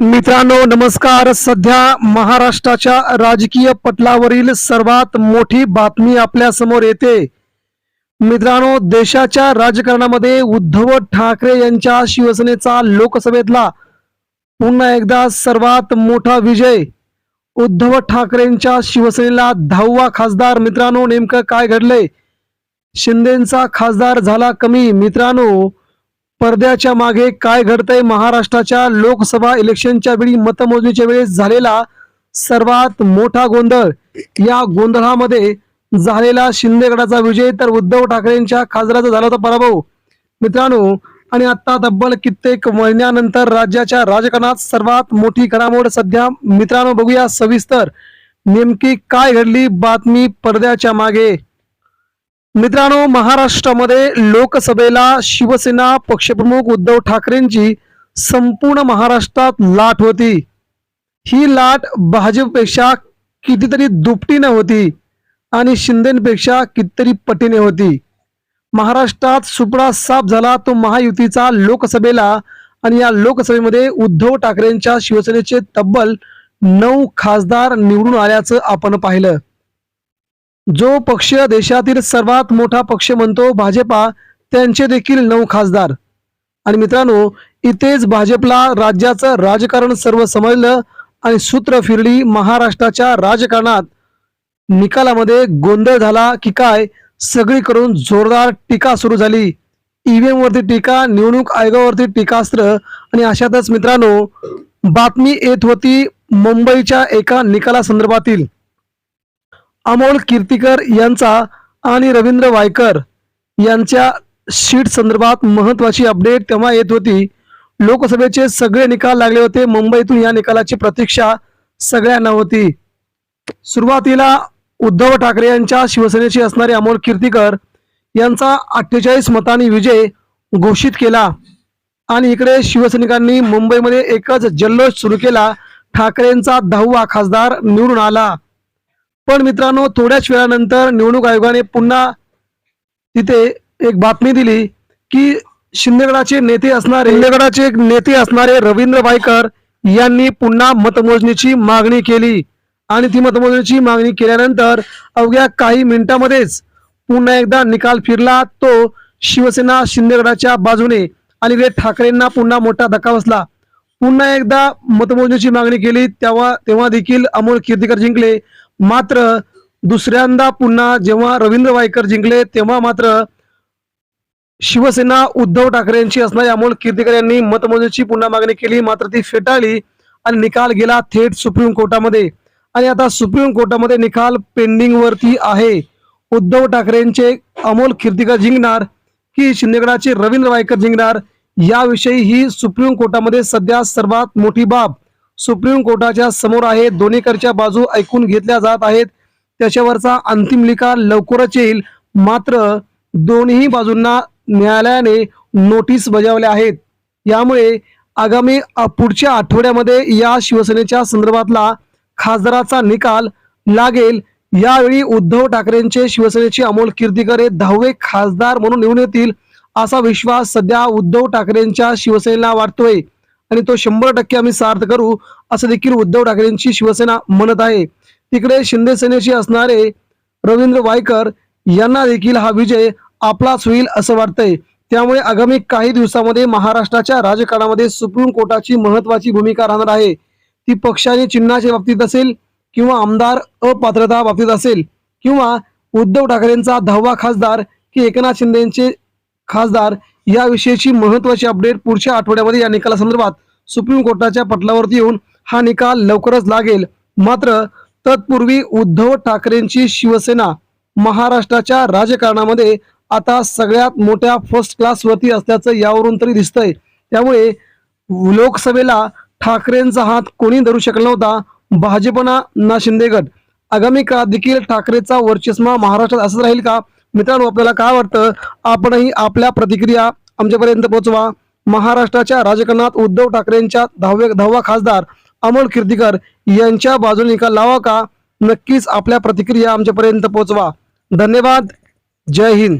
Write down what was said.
मित्रांनो नमस्कार. सध्या महाराष्ट्राच्या राजकीय पटलावरील सर्वात मोठी बातमी आपल्यासमोर येते. मित्रांनो देशाच्या राजकारणामध्ये उद्धव ठाकरे यांच्या शिवसेनेचा लोकसभेतला पुन्हा एकदा सर्वात मोठा विजय. उद्धव ठाकरेंच्या शिवसेनेला दहावा खासदार. मित्रांनो नेमकं काय घडलंय? शिंदेचा खासदार झाला कमी. मित्रांनो पडद्याच्या मागे काय घडतंय? महाराष्ट्राच्या लोकसभा इलेक्शनच्या वेळी मतमोजणीच्या वेळेस झालेला सर्वात मोठा गोंधळ. या गोंधळामध्ये झालेला शिंदेगडाचा विजय तर उद्धव ठाकरेंच्या खासदाराचा झाला होता पराभव. मित्रांनो आणि आता तब्बल कित्येक महिन्यानंतर राज्याच्या राजकारणात सर्वात मोठी घडामोड सध्या मित्रांनो बघूया. सविस्तर नेमकी काय घडली? बातमी पडद्याच्या मागे. मित्रांनो महाराष्ट्रामध्ये लोकसभेला शिवसेना पक्षप्रमुख उद्धव ठाकरेंची संपूर्ण महाराष्ट्रात लाट होती. ही लाट भाजपपेक्षा कितीतरी दुपटीने होती आणि शिंदेपेक्षा कितीतरी पटीने होती. महाराष्ट्रात सुपडा साफ झाला तो महायुतीचा लोकसभेला आणि या लोकसभेमध्ये उद्धव ठाकरेंच्या शिवसेनेचे तब्बल नऊ खासदार निवडून आल्याचं आपण पाहिलं. जो पक्ष देशातील सर्वात मोठा पक्ष म्हणतो भाजपा त्यांचे देखील नऊ खासदार. आणि मित्रांनो इथेच भाजपला राज्याचं राजकारण सर्व समजलं आणि सूत्र फिरली महाराष्ट्राच्या राजकारणात. निकालामध्ये गोंधळ झाला की काय? सगळीकडून जोरदार टीका सुरू झाली. ईव्हीएम वरती टीका निवडणूक आयोगावरती टीकास्त्र आणि अशातच मित्रांनो बातमी येत होती मुंबईच्या एका निकालासंदर्भातील. अमोल कीर्तिकर यांचा आणि रवींद्र वायकर यांच्या शीट संदर्भात महत्वाची अपडेट तेव्हा येत होती. लोकसभेचे सगळे निकाल लागले होते. मुंबईतून या निकालाची प्रतीक्षा सगळ्यांना होती. सुरुवातीला उद्धव ठाकरे यांच्या शिवसेनेचे असणारे अमोल कीर्तिकर यांचा अठ्ठेचाळीस मतांनी विजय घोषित केला. आणि इकडे शिवसैनिकांनी मुंबईमध्ये एकच जल्लोष सुरू केला. ठाकरेंचा दहावा खासदार निवडून आला. पण मित्रांनो थोड्याच वेळानंतर निवडणूक आयोगाने पुन्हा तिथे एक बातमी दिली की शिंदेगडाचे नेते असणारे शिंदेगडाचे एक नेते असणारे रवींद्र भाईकर यांनी पुन्हा मतमोजणीची मागणी केली. आणि ती मतमोजणीची मागणी केल्यानंतर अवघ्या काही मिनिटांमध्येच पुन्हा एकदा निकाल फिरला. तो शिवसेना शिंदेगडाच्या बाजूने आणि इकडे ठाकरेंना पुन्हा मोठा धक्का बसला. पुन्हा एकदा मतमोजणीची मागणी केली. तेव्हा तेव्हा देखील अमोल कीर्तीकर जिंकले. मात्र दुसऱ्यांदा पुन्हा जेव्हा रवींद्र वायकर जिंकले तेव्हा मात्र शिवसेना उद्धव ठाकरेंची असणारी अमोल कीर्तिकर यांनी मतमोजणीची पुन्हा मागणी केली. मात्र ती फेटाळली आणि निकाल गेला थेट सुप्रीम कोर्टामध्ये. आणि आता सुप्रीम कोर्टामध्ये निकाल पेंडिंग वरती आहे. उद्धव ठाकरेंचे अमोल कीर्तीकर जिंकणार की शिंदेगडाचे रवींद्र वायकर जिंकणार याविषयी ही सुप्रीम कोर्टामध्ये सध्या सर्वात मोठी बाब सुप्रीम कोर्टाच्या समोर आहे. दोन्हीकडच्या बाजू ऐकून घेतल्या जात आहेत. त्याच्यावरचा अंतिम निकाल लवकरच येईल. मात्र दोन्ही बाजूंना न्यायालयाने नोटीस बजावल्या आहेत. यामुळे आगामी पुढच्या आठवड्यामध्ये या शिवसेनेच्या संदर्भातला खासदाराचा निकाल लागेल. यावेळी उद्धव ठाकरेंचे शिवसेनेचे अमोल कीर्तीकर हे दहावे खासदार म्हणून निवडून येतील असा विश्वास सध्या उद्धव ठाकरेंच्या शिवसेनेला वाटतोय. आणि तो शंभर टक्के आम्ही सार्थ करू असं देखील उद्धव ठाकरेंची शिवसेना म्हणत आहे. तिकडे शिंदे सेनेशी असणारे रवींद्र वायकर यांना देखील हा विजय आपलाच होईल असं वाटतंय. त्यामुळे आगामी काही दिवसामध्ये महाराष्ट्राच्या राजकारणामध्ये सुप्रीम कोर्टाची महत्वाची भूमिका राहणार आहे. ती पक्षाने चिन्हाच्या बाबतीत असेल किंवा आमदार अपात्रता बाबतीत असेल किंवा उद्धव ठाकरेंचा दहावा खासदार की एकनाथ शिंदेचे खासदार याविषयीची महत्वाची अपडेट पुढच्या आठवड्यामध्ये या निकालासंदर्भात सुप्रीम कोर्टाच्या पटलावरती येऊन हा निकाल लवकरच लागेल. मात्र तत्पूर्वी उद्धव ठाकरेंची शिवसेना महाराष्ट्राच्या राजकारणामध्ये आता सगळ्यात मोठ्या फर्स्ट क्लासवरती असल्याचं यावरून तरी दिसतंय. त्यामुळे लोकसभेला ठाकरेंचा हात कोणी धरू शकला नव्हता? भाजपना ना शिंदेगड. आगामी काळात देखील ठाकरेचा वर्चस्मा महाराष्ट्रात असंच राहील का? मित्रांनो आपल्याला काय वाटतं? आपणही आपल्या प्रतिक्रिया आमच्यापर्यंत पोहोचवा. महाराष्ट्राच्या राजकारणात उद्धव ठाकरेंच्या दहावे दहावा खासदार अमोल कीर्तिकर यांच्या बाजूने निकाल लावा का? नक्कीच आपल्या प्रतिक्रिया आमच्यापर्यंत पोहोचवा. धन्यवाद. जय हिंद.